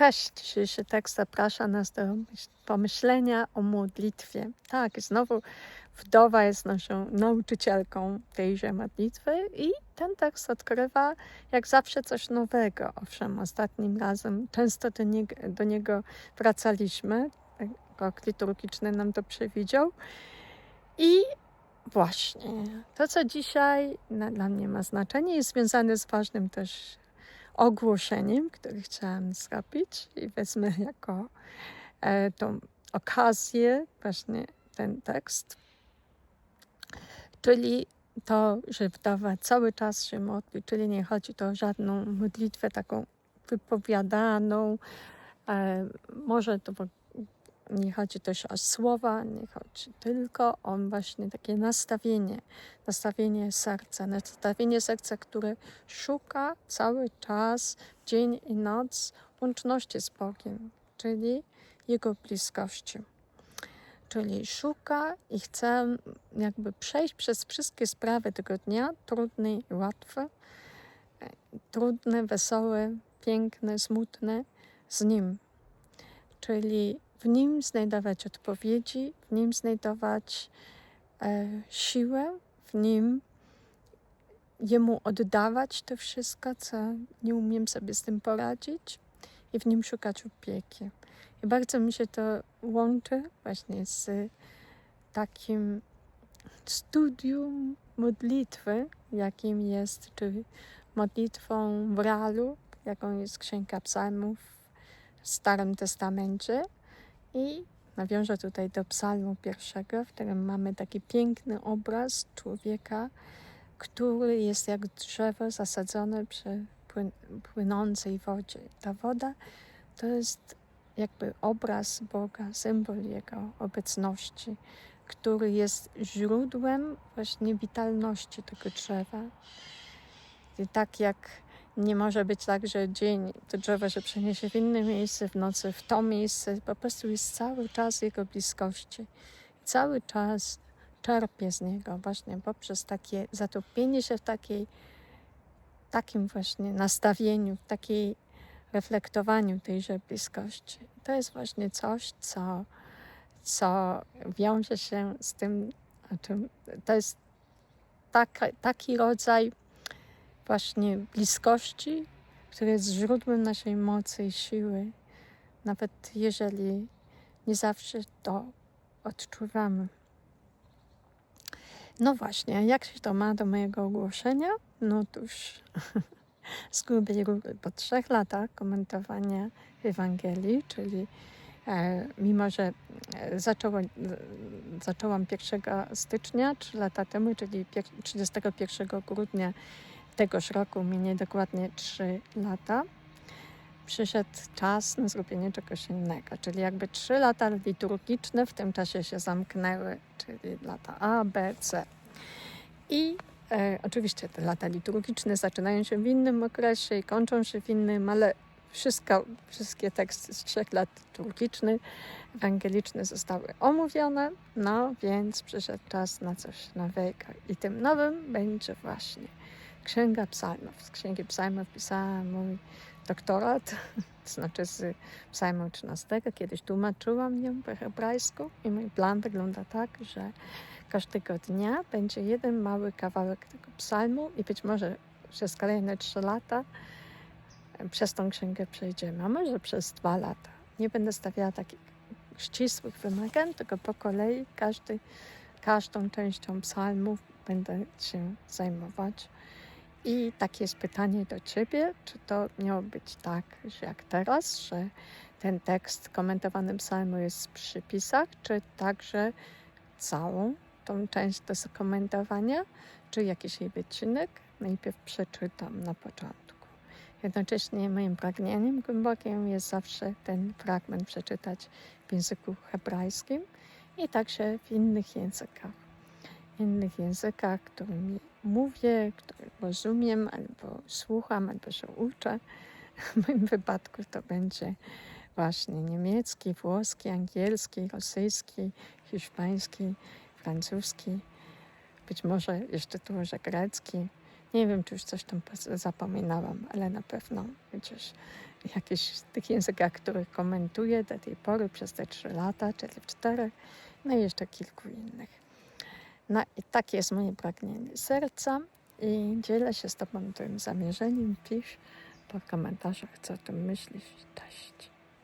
Cześć, dzisiejszy tekst zaprasza nas do myśl- pomyślenia o modlitwie. Tak, znowu wdowa jest naszą nauczycielką tejże modlitwy i ten tekst odkrywa jak zawsze coś nowego. Owszem, ostatnim razem często do niego, do niego wracaliśmy, rok liturgiczny nam to przewidział. I właśnie to, co dzisiaj dla mnie ma znaczenie, jest związane z ważnym też ogłoszeniem, które chciałam zrobić i wezmę jako e, tą okazję właśnie ten tekst. Czyli to, że wdowa cały czas się modli, czyli nie chodzi to o żadną modlitwę taką wypowiadaną, e, może to w- nie chodzi też o słowa, nie chodzi tylko o właśnie takie nastawienie, nastawienie serca, nastawienie serca, które szuka cały czas, dzień i noc, łączności z Bogiem, czyli Jego bliskości. Czyli szuka i chce jakby przejść przez wszystkie sprawy tego dnia, trudne i łatwe, e, trudne, wesołe, piękne, smutne, z Nim. Czyli w Nim znajdować odpowiedzi, w Nim znajdować e, siłę, w Nim Jemu oddawać to wszystko, co nie umiem sobie z tym poradzić i w Nim szukać opieki. I bardzo mi się to łączy właśnie z takim studium modlitwy, jakim jest, czy modlitwą w realu, jaką jest Księga Psalmów w Starym Testamencie. I nawiążę tutaj do Psalmu pierwszego, w którym mamy taki piękny obraz człowieka, który jest jak drzewo zasadzone przy płyn- płynącej wodzie. Ta woda to jest jakby obraz Boga, symbol Jego obecności, który jest źródłem właśnie witalności tego drzewa. I tak jak nie może być tak, że dzień to drzewo się przeniesie w inne miejsce, w nocy w to miejsce, po prostu jest cały czas Jego bliskości. Cały czas czerpie z Niego właśnie poprzez takie zatopienie się w takiej, takim właśnie nastawieniu, w takiej reflektowaniu tejże bliskości. To jest właśnie coś, co, co wiąże się z tym, o czym to jest taka, taki rodzaj właśnie bliskości, który jest źródłem naszej mocy i siły, nawet jeżeli nie zawsze to odczuwamy. No właśnie, jak się to ma do mojego ogłoszenia? No tuż z grubej rury po trzech latach komentowania Ewangelii, czyli e, mimo, że e, zaczęło, e, zaczęłam 1 stycznia, 3 lata temu, czyli pier- 31 grudnia tegoż roku, minie dokładnie 3 lata, przyszedł czas na zrobienie czegoś innego. Czyli jakby 3 lata liturgiczne w tym czasie się zamknęły, czyli lata A, B, C. I e, oczywiście te lata liturgiczne zaczynają się w innym okresie i kończą się w innym, ale wszystko, wszystkie teksty z trzech lat liturgicznych, ewangeliczne zostały omówione, no więc przyszedł czas na coś nowego. I tym nowym będzie właśnie Księga Psalmów. Z Księgi Psalmów pisałam mój doktorat, to znaczy z Psalmu 13. Kiedyś tłumaczyłam ją po hebrajsku i mój plan wygląda tak, że każdego dnia będzie jeden mały kawałek tego psalmu i być może przez kolejne trzy lata e, przez tą księgę przejdziemy, a może przez dwa lata. Nie będę stawiała takich ścisłych wymagań, tylko po kolei każdy, każdą częścią psalmów będę się zajmować. I takie jest pytanie do Ciebie, czy to miało być tak, że jak teraz, że ten tekst komentowany psalmu jest w przypisach, czy także całą tą część do skomentowania, czy jakiś jej wycinek najpierw przeczytam na początku. Jednocześnie moim pragnieniem głębokim jest zawsze ten fragment przeczytać w języku hebrajskim i także w innych językach. Innych językach, którymi mówię, które rozumiem, albo słucham, albo się uczę. W moim wypadku to będzie właśnie niemiecki, włoski, angielski, rosyjski, hiszpański, francuski, być może jeszcze może grecki. Nie wiem, czy już coś tam zapominałam, ale na pewno gdzieś jakichś z tych językach, których komentuję do tej pory przez te trzy lata, czyli w czterech, no i jeszcze kilku innych. No i takie jest moje pragnienie serca i dzielę się z Tobą tym zamierzeniem. Pisz po komentarzach, co o tym myślisz. Cześć.